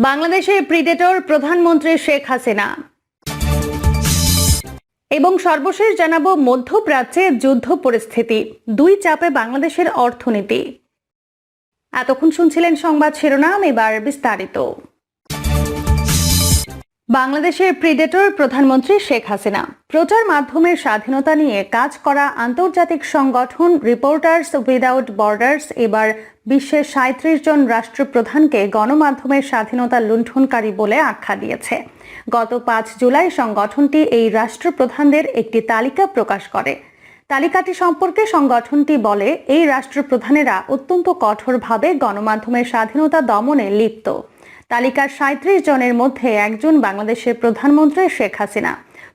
বাংলাদেশের প্রিডেটর প্রধানমন্ত্রী শেখ হাসিনা। এবং সর্বশেষ জানাব মধ্যপ্রাচ্যে যুদ্ধ পরিস্থিতি, দুই চাপে বাংলাদেশের অর্থনীতি। এতক্ষণ শুনছিলেন সংবাদ শিরোনাম, এবার বিস্তারিত। বাংলাদেশের প্রিডেটর প্রধানমন্ত্রী শেখ হাসিনা। প্রচার মাধ্যমের স্বাধীনতা নিয়ে কাজ করা আন্তর্জাতিক সংগঠন রিপোর্টার্স উইদাউট বর্ডার্স এবার বিশ্বের সাঁত্রিশ জন রাষ্ট্রপ্রধানকে গণমাধ্যমের স্বাধীনতা লুণ্ঠনকারী বলে আখ্যা দিয়েছে। গত পাঁচ জুলাই সংগঠনটি এই রাষ্ট্রপ্রধানদের একটি তালিকা প্রকাশ করে। তালিকাটি সম্পর্কে সংগঠনটি বলে, এই রাষ্ট্রপ্রধানেরা অত্যন্ত কঠোরভাবে গণমাধ্যমের স্বাধীনতা দমনে লিপ্ত। তালিকার সাঁত্রিশ জনের মধ্যে একজন বাংলাদেশের প্রধানমন্ত্রী শেখ হাসিনা।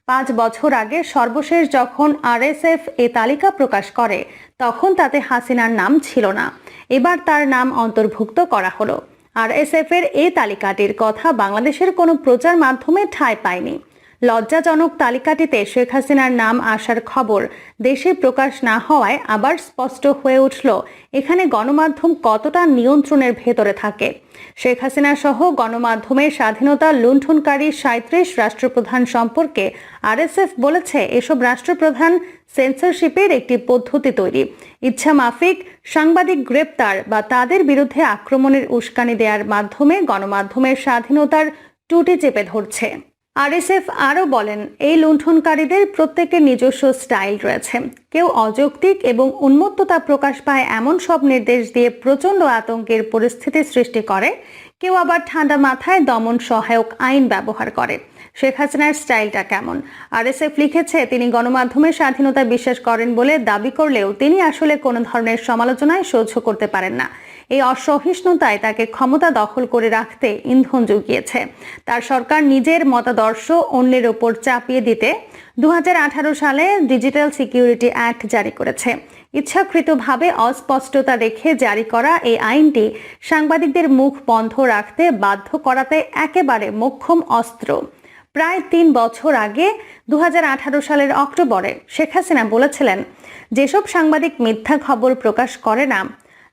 পাঁচ বছর আগে সর্বশেষ যখন আরএসএফ এ তালিকা প্রকাশ করে, তখন তাতে হাসিনার নাম ছিল না। এবার তার নাম অন্তর্ভুক্ত করা হলো। আরএসএফ এর এই তালিকাটির কথা বাংলাদেশের কোনো প্রচার মাধ্যমে ঠাঁই পায়নি। লজ্জাজনক তালিকাটিতে শেখ হাসিনার নাম আসার খবর দেশে প্রকাশ না হওয়ায় আবার স্পষ্ট হয়ে উঠল, এখানে গণমাধ্যম কতটা নিয়ন্ত্রণের ভেতরে থাকে। শেখ হাসিনা সহ গণমাধ্যমের স্বাধীনতা লুণ্ঠনকারী সাঁত্রিশ রাষ্ট্রপ্রধান সম্পর্কে আরএসএফ বলেছে, এসব রাষ্ট্রপ্রধান সেন্সরশিপের একটি পদ্ধতি তৈরি। ইচ্ছা মাফিক, সাংবাদিক গ্রেপ্তার বা তাদের বিরুদ্ধে আক্রমণের উস্কানি দেওয়ার মাধ্যমে গণমাধ্যমের স্বাধীনতার টুটি চেপে ধরছে। আরএসএফ আরও বলেন, এই লুণ্ঠনকারীদের প্রত্যেকের নিজস্ব স্টাইল রয়েছে। কেউ অযৌক্তিক এবং উন্মত্ততা প্রকাশ পায় এমন সব নির্দেশ দিয়ে প্রচণ্ড আতঙ্কের পরিস্থিতি সৃষ্টি করে। কেউ আবার ঠান্ডা মাথায় দমন সহায়ক আইন ব্যবহার করে। শেখ হাসিনার স্টাইলটা কেমন? আরএসএফ লিখেছে, তিনি গণমাধ্যমের স্বাধীনতা বিশ্বাস করেন বলে দাবি করলেও তিনি আসলে কোনো ধরনের সমালোচনায় সহ্য করতে পারেন না। এই অসহিষ্ণুতায় তাকে ক্ষমতা দখল করে রাখতে ইন্ধন জুগিয়েছে। তার সরকার নিজের মতাদর্শ অন্যের ওপর চাপিয়ে দিতে দুহাজার আঠারো সালে ডিজিটাল সিকিউরিটি অ্যাক্ট জারি করেছে। ইচ্ছাকৃতভাবে অস্পষ্টতা রেখে জারি করা এই আইনটি সাংবাদিকদের মুখ বন্ধ রাখতে বাধ্য করাতে একেবারে মোক্ষম অস্ত্র। প্রায় তিন বছর আগে দু হাজার আঠারো সালের অক্টোবরে শেখ হাসিনা বলেছিলেন, যেসব সাংবাদিক মিথ্যা খবর প্রকাশ করে না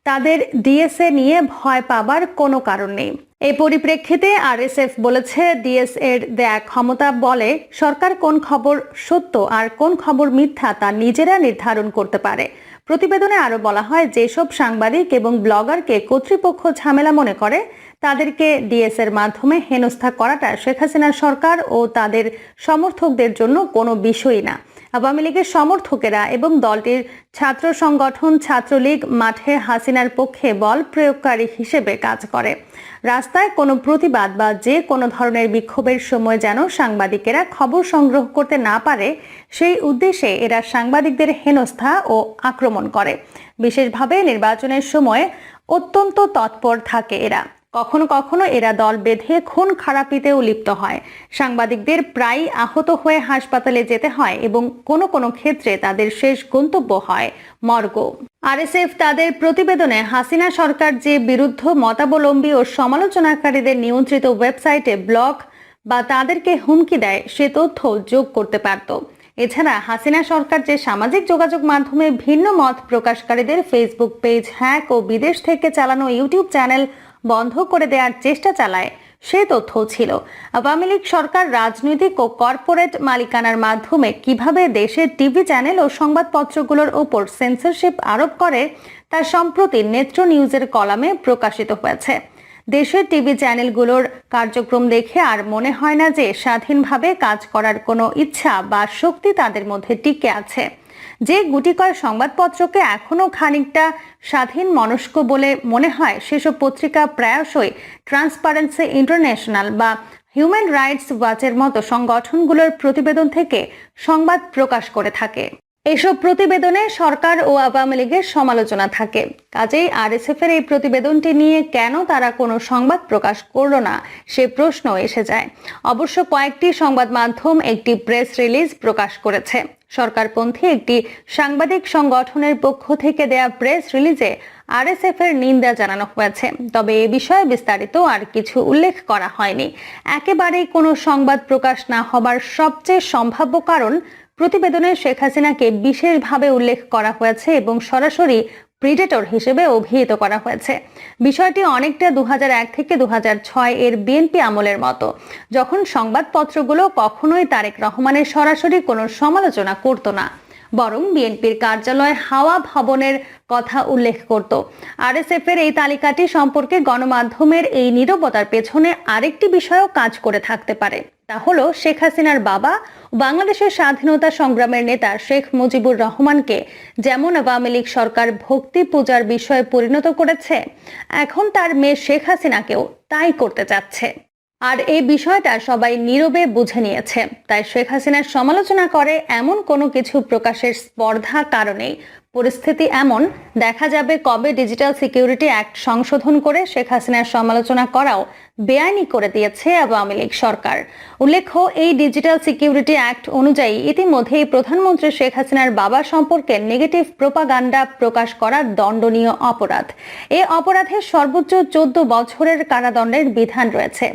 তাদের ডিএসএ নিয়ে ভয় পাবার কোনো কারণ নেই। এই পরিপ্রেক্ষিতে আরএসএফ বলেছে ডিএস এর দেয়া ক্ষমতা বলে সরকার কোন খবর সত্য আর কোন খবর মিথ্যা তা নিজেরা নির্ধারণ করতে পারে। প্রতিবেদনে আরও বলা হয়, যেসব সাংবাদিক এবং ব্লগারকে কর্তৃপক্ষ ঝামেলা মনে করে, তাদেরকে ডিএস এর মাধ্যমে হেনস্থা করাটা শেখ হাসিনার সরকার ও তাদের সমর্থকদের জন্য কোনো বিষয়ই না। আওয়ামী লীগের সমর্থকেরা এবং দলটির ছাত্র সংগঠন ছাত্রলীগ মাঠে হাসিনার পক্ষে বল প্রয়োগকারী হিসেবে কাজ করে। রাস্তায় কোনো প্রতিবাদ বা যে কোনো ধরনের বিক্ষোভের সময় যেন সাংবাদিকেরা খবর সংগ্রহ করতে না পারে, সেই উদ্দেশ্যে এরা সাংবাদিকদের হেনস্থা ও আক্রমণ করে। বিশেষভাবে নির্বাচনের সময় অত্যন্ত তৎপর থাকে এরা। কখনো কখনো এরা দল বেঁধে খুন খারাপিতেও লিপ্ত হয়। সাংবাদিকদের প্রায়ই আহত হয়ে হাসপাতালে যেতে হয় এবং কোনো কোনো ক্ষেত্রে তাদের শেষ গন্তব্য হয় মর্গ। আরএসএফ তাদের প্রতিবেদনে হাসিনা সরকার যে বিরুদ্ধ মতাবলম্বী ও সমালোচনাকারীদের নিয়ন্ত্রিত ওয়েবসাইটে ব্লগ বা তাদেরকে হুমকি দেয়, সে তথ্য যোগ করতে পারত। এছাড়া হাসিনা সরকার যে সামাজিক যোগাযোগ মাধ্যমে ভিন্ন মত প্রকাশকারীদের ফেসবুক পেজ হ্যাক ও বিদেশ থেকে চালানো ইউটিউব চ্যানেল বন্ধ করে দেওয়ার চেষ্টা চালায়, সে তথ্যও ছিল। আওয়ামী লীগ সরকার রাজনৈতিক ও কর্পোরেট মালিকানার মাধ্যমে কীভাবে দেশের টিভি চ্যানেল ও সংবাদপত্রগুলোর ওপর সেন্সরশিপ আরোপ করে, তা সম্প্রতি নেত্র নিউজের কলামে প্রকাশিত হয়েছে। দেশের টিভি চ্যানেলগুলোর কার্যক্রম দেখে আর মনে হয় না যে স্বাধীনভাবে কাজ করার কোনো ইচ্ছা বা শক্তি তাদের মধ্যে টিকে আছে। যে গুটিকয় সংবাদপত্রকে এখনও খানিকটা স্বাধীন মনস্ক বলে মনে হয়, সেসব পত্রিকা প্রায়শই ট্রান্সপারেন্সি ইন্টারন্যাশনাল বা হিউম্যান রাইটস ওয়াচের মতো সংগঠনগুলোর প্রতিবেদন থেকে সংবাদ প্রকাশ করে থাকে। এসব প্রতিবেদনে সরকার ও আওয়ামী লীগের সমালোচনা থাকে। কাজেই আরএসএফ এর এই প্রতিবেদনটি নিয়ে কেন তারা কোনো সংবাদ প্রকাশ করল না, সে প্রশ্ন এসে যায়। অবশ্য কয়েকটি সংবাদ মাধ্যম একটি প্রেস রিলিজ প্রকাশ করেছে। সরকারপন্থী একটি সাংবাদিক সংগঠনের পক্ষ থেকে দেয়া প্রেস রিলিজে আরএসএফ এর নিন্দা জানানো হয়েছে। তবে এ বিষয়ে বিস্তারিত আর কিছু উল্লেখ করা হয়নি। একেবারেই কোনো সংবাদ প্রকাশ না হবার সবচেয়ে সম্ভাব্য কারণ প্রতিবেদনে শেখ হাসিনাকে বিশেষভাবে উল্লেখ করা হয়েছে এবং সরাসরি প্রিডেটর হিসেবে অভিহিত করা হয়েছে। বিষয়টি অনেকটা দুহাজার এক থেকে দুহাজার ছয় এর বিএনপি আমলের মতো। যখন সংবাদপত্রগুলো কখনোই তারেক রহমানের সরাসরি কোনো সমালোচনা করত না, বরং বিএনপির কার্যালয় হাওয়া ভবনের কথা উল্লেখ করত। আরএসএফ এর এই তালিকাটি সম্পর্কে গণমাধ্যমের এই নীরবতার পেছনে আরেকটি বিষয়ও কাজ করে থাকতে পারে। তা হলো শেখ হাসিনার বাবা বাংলাদেশের স্বাধীনতা সংগ্রামের নেতা শেখ মুজিবুর রহমানকে যেমন আওয়ামী লীগ সরকার ভক্তি পূজার বিষয়ে পরিণত করেছে, এখন তার মেয়ে শেখ হাসিনাকেও তাই করতে চাচ্ছে। আর এই বিষয়টা সবাই নীরবে বুঝে নিয়েছে, তাই শেখ হাসিনার সমালোচনা করে এমন কোনো কিছু প্রকাশের স্পর্ধা কারণেই পরিস্থিতি এমন, দেখা যাবে কবে ডিজিটাল সিকিউরিটি অ্যাক্ট সংশোধন করে শেখ হাসিনার সমালোচনা করাও বেআইনি করে দিয়েছে আওয়ামী লীগ সরকার। উল্লেখ্য, এই ডিজিটাল সিকিউরিটি অ্যাক্ট অনুযায়ী ইতিমধ্যেই প্রধানমন্ত্রী শেখ হাসিনার বাবা সম্পর্কে নেগেটিভ প্রোপাগান্ডা প্রকাশ করা দণ্ডনীয় অপরাধ। এ অপরাধের সর্বোচ্চ চোদ্দ বছরের কারাদণ্ডের বিধান রয়েছে।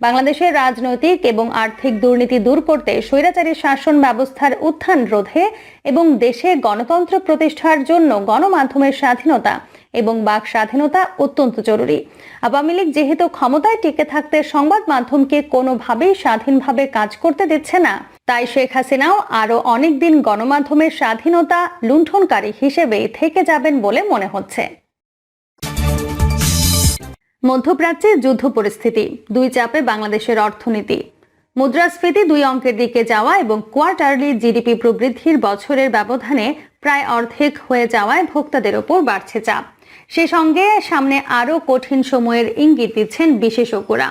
বাংলাদেশের রাজনৈতিক এবং আর্থিক দুর্নীতি দূর করতে স্বৈরাচারী শাসন ব্যবস্থার উত্থান রোধে এবং দেশে গণতন্ত্র প্রতিষ্ঠার জন্য গণমাধ্যমের স্বাধীনতা এবং বাক স্বাধীনতা অত্যন্ত জরুরি। আওয়ামী লীগ যেহেতু ক্ষমতায় টিকে থাকতে সংবাদ মাধ্যমকে কোনোভাবেই স্বাধীনভাবে কাজ করতে দিচ্ছে না, তাই শেখ হাসিনাও আরও অনেকদিন গণমাধ্যমের স্বাধীনতা লুণ্ঠনকারী হিসেবে থেকে যাবেন বলে মনে হচ্ছে। মধ্যপ্রাচ্যে যুদ্ধ পরিস্থিতি, দুই চাপে বাংলাদেশের অর্থনীতি। মুদ্রাস্ফীতি দুই অঙ্কের দিকে যাওয়া এবং কোয়ার্টারলি জিডিপি প্রবৃদ্ধির বছরের ব্যবধানে প্রায় অর্ধেক হয়ে যাওয়ায় ভোক্তাদের ওপর বাড়ছে চাপ। সে সঙ্গে সামনে আরও কঠিন সময়ের ইঙ্গিত দিচ্ছেন বিশেষজ্ঞরা।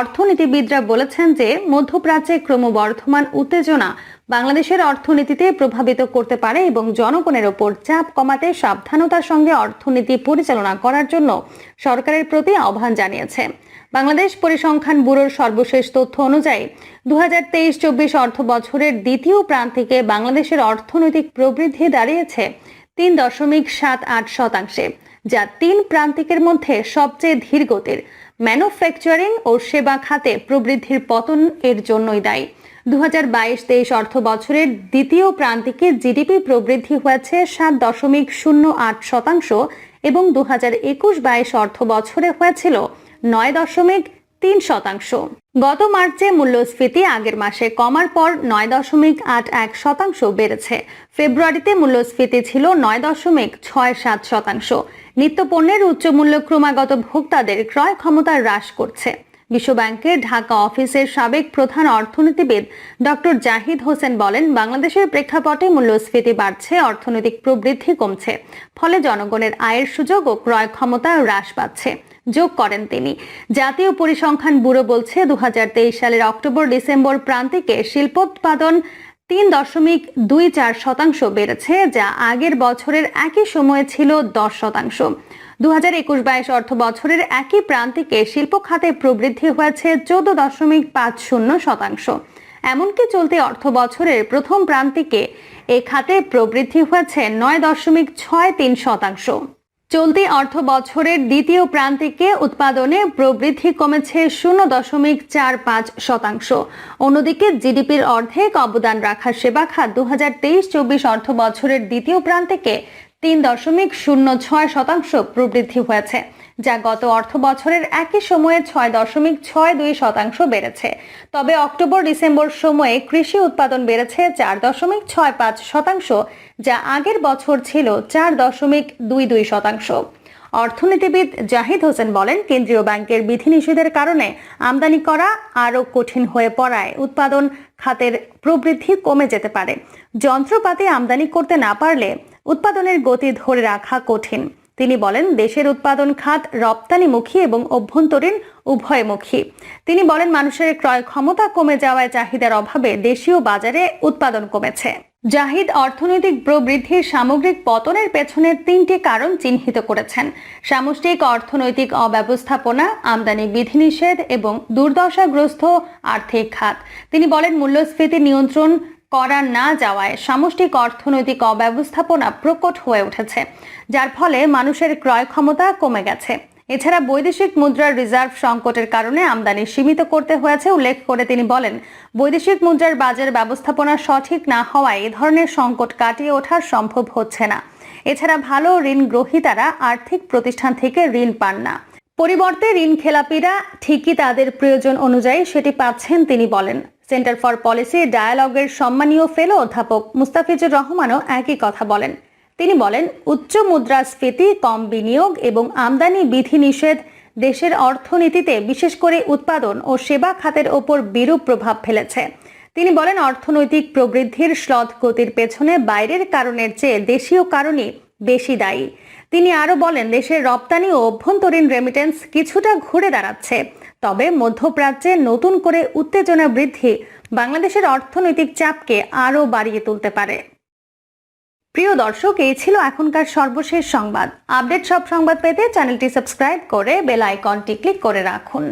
অর্থনীতিবিদরা বলেছেন যে মধ্যপ্রাচ্যে ক্রমবর্ধমান উত্তেজনা বাংলাদেশের অর্থনীতিতে প্রভাবিত করতে পারে এবং জনগণের ওপর চাপ কমাতে সাবধানতার সঙ্গে অর্থনীতি পরিচালনা করার জন্য সরকারের প্রতি আহ্বান জানিয়েছে। বাংলাদেশ পরিসংখ্যান ব্যুরোর সর্বশেষ তথ্য অনুযায়ী দু হাজার তেইশ চব্বিশ অর্থ বছরের দ্বিতীয় প্রান্তিকে বাংলাদেশের অর্থনৈতিক প্রবৃদ্ধি দাঁড়িয়েছে তিন দশমিক সাত আট শতাংশে, যা তিন প্রান্তিকের মধ্যে সবচেয়ে ধীর গতির। ম্যানুফ্যাকচারিং ও সেবা খাতে প্রবৃদ্ধির পতন এর জন্যই দায়ী। দু হাজার বাইশ তেইশ অর্থ বছরের দ্বিতীয় প্রান্তিকে জিডিপি প্রবৃদ্ধি হয়েছে সাত দশমিক শূন্য আট শতাংশ এবং দু হাজার একুশ বাইশ অর্থ বছরে হয়েছিল নয় দশমিক তিন শতাংশ। গত মার্চে মূল্যস্ফীতি আগের মাসে কমার পর নয় দশমিক আট এক শতাংশ বেড়েছে। ফেব্রুয়ারিতে মূল্যস্ফীতি ছিল নয় দশমিক ছয় সাত শতাংশ। নিত্যপণ্যের উচ্চমূল্য ক্রমাগত ভোক্তাদের ক্রয় ক্ষমতা হ্রাস করছে। বিশ্বব্যাংকের ঢাকা অফিসের সাবেক প্রধান অর্থনীতিবিদ ডক্টর জাহিদ হোসেন বলেন, বাংলাদেশের প্রেক্ষাপটে মূল্যস্ফীতি বাড়ছে, অর্থনৈতিক প্রবৃদ্ধি কমছে, ফলে জনগণের আয়ের সুযোগ ও ক্রয় ক্ষমতা হ্রাস পাচ্ছে। যোগ করেন তিনি। জাতীয় পরিসংখ্যান ব্যুরো বলছে দু হাজার তেইশ সালের অক্টোবর ডিসেম্বর প্রান্তিকে শিল্পোৎপাদন তিন দশমিক দুই চার শতাংশ বেড়েছে, যা আগের বছরের একই সময়ে ছিল দশ শতাংশ। দু হাজার একুশ বাইশ অর্থ বছরের একই প্রান্তিকে শিল্প খাতে প্রবৃদ্ধি হয়েছে চোদ্দ দশমিক পাঁচ শূন্য শতাংশ। এমনকি চলতি অর্থ বছরের প্রথম প্রান্তিকে এ খাতে প্রবৃদ্ধি হয়েছে নয় দশমিক ছয় তিন শতাংশ। চলতি অর্থ বছরের দ্বিতীয় প্রান্তিকে উৎপাদনে প্রবৃদ্ধি কমেছে শূন্য দশমিক চার পাঁচ শতাংশ। অন্যদিকে জিডিপির অর্ধেক অবদান রাখা সেবা খাত দু হাজার তেইশ চব্বিশ অর্থ বছরের দ্বিতীয় প্রান্তিকে তিন দশমিক শূন্য ছয় শতাংশ প্রবৃদ্ধি হয়েছে। যা গত অর্থ বছরের একই সময়ে ছয় দশমিক ছয় দুই শতাংশ বেড়েছে। তবে অক্টোবর ডিসেম্বর সময়ে কৃষি উৎপাদন বেড়েছে চার দশমিক ছয় পাঁচ শতাংশ, যা আগের বছর ছিল চার দশমিক দুই দুই শতাংশ। অর্থনীতিবিদ জাহিদ হোসেন বলেন, কেন্দ্রীয় ব্যাংকের বিধিনিষেধের কারণে আমদানি করা আরও কঠিন হয়ে পড়ায় উৎপাদন খাতের প্রবৃদ্ধি কমে যেতে পারে। যন্ত্রপাতি আমদানি করতে না পারলে উৎপাদনের গতি ধরে রাখা কঠিন। তিনি বলেন, দেশের উৎপাদন খাত রপ্তানিমুখী এবং অভ্যন্তরীণ উভয়মুখী। তিনি বলেন, মানুষের ক্রয় ক্ষমতা কমে যাওয়ায় চাহিদার অভাবে দেশীয় বাজারে উৎপাদন কমেছে। জাহিদ অর্থনৈতিক প্রবৃদ্ধির সামগ্রিক পতনের পেছনে তিনটি কারণ চিহ্নিত করেছেন। সামষ্টিক অর্থনৈতিক অব্যবস্থাপনা, আমদানি বিধিনিষেধ এবং দুর্দশাগ্রস্ত আর্থিক খাত। তিনি বলেন, মূল্যস্ফীতি নিয়ন্ত্রণ করা না যাওয়ায় সামষ্টিক অর্থনৈতিক অব্যবস্থাপনা প্রকট হয়ে উঠেছে, যার ফলে মানুষের ক্রয় ক্ষমতা কমে গেছে। এছাড়া বৈদেশিক মুদ্রার রিজার্ভ সংকটের কারণে আমদানি সীমিত করতে হয়েছে উল্লেখ করে তিনি বলেন, বৈদেশিক মুদ্রার বাজার ব্যবস্থাপনা সঠিক না হওয়ায় এ ধরনের সংকট কাটিয়ে ওঠা সম্ভব হচ্ছে না। এছাড়া ভালো ঋণ গ্রহীতারা আর্থিক প্রতিষ্ঠান থেকে ঋণ পান না। পরিবর্তে ঋণ খেলাপিরা ঠিকই তাদের প্রয়োজন অনুযায়ী সেটি পাচ্ছেন, তিনি বলেন। সেন্টার ফর পলিসি, ডায়ালগের সম্মানীয় ফেলো অধ্যাপক মুস্তাফিজুর রহমানও একই কথা বলেন। তিনি বলেন, উচ্চ মুদ্রাস্ফীতি, কম বিনিয়োগ এবং আমদানি বিধিনিষেধ দেশের অর্থনীতিতে বিশেষ করে উৎপাদন ও সেবা খাতের ওপর বিরূপ প্রভাব ফেলেছে। তিনি বলেন, অর্থনৈতিক প্রবৃদ্ধির শ্লথ গতির পেছনে বাইরের কারণের চেয়ে দেশীয় কারণই বেশি দায়ী। তিনি আরও বলেন, দেশের রপ্তানি ও অভ্যন্তরীণ রেমিটেন্স কিছুটা ঘুরে দাঁড়াচ্ছে। তবে মধ্যপ্রাচ্যে নতুন করে উত্তেজনা বৃদ্ধি বাংলাদেশের অর্থনৈতিক চাপকে আরও বাড়িয়ে তুলতে পারে। প্রিয় দর্শক, এই ছিল এখনকার সর্বশেষ সংবাদ। আপডেট সব সংবাদ পেতে চ্যানেলটি সাবস্ক্রাইব করে বেল আইকনটি ক্লিক করে রাখুন।